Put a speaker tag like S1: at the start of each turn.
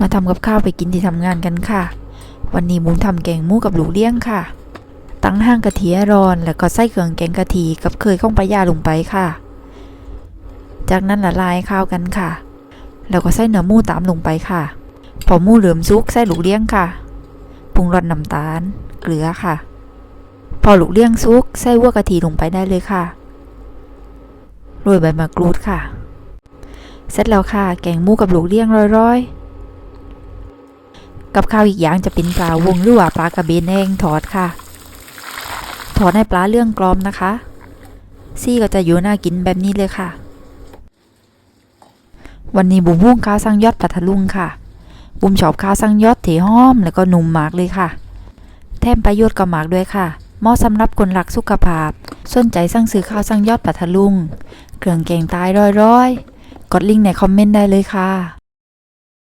S1: มาทำกับข้าวไปกินที่ทำงานกันค่ะ วันนี้บุ้มทำแกงมูกับหลูเลี้ยงค่ะ ตั้งห้างกะทิร้อน แล้วก็ใส่เครื่องแกงกะทิกับเคยข้องปลายาลงไปค่ะ จากนั้นละลายข้าวกันค่ะ แล้วก็ใส่เนื้อมูตามลงไปค่ะ พอมูเหลือมซุกใส่หลูเลี้ยงค่ะ ปรุงรสน้ำตาล เกลือค่ะ พอหลูเลี้ยงซุกใส่หัวกะทิลงไปได้เลยค่ะ โรยใบมะกรูดค่ะ เสร็จแล้วค่ะ แกงมูกับหลูเลี้ยงร้อยๆ กับข้าวอีกอย่างจะเป็นปลาวงหรือว่าปลากระเบนแห้งทอดค่ะ ทอดให้ปลาเรื่องกรอมนะคะ ซี่ก็จะอยู่น่ากินแบบนี้เลยค่ะ วันนี้บุ้มพุ่งข้าวสังยอดปัทลุงค่ะ บุ้มชอบข้าวสังยอดที่หอมแล้วก็นุ่มมากเลยค่ะ แถมประโยชน์ก็มากด้วยค่ะเหมาะสำหรับคนรักสุขภาพ สนใจสั่งซื้อข้าวสังยอดปัทลุง เครื่องแกงตายร้อยๆ กดลิงก์ในคอมเมนต์ได้เลยค่ะ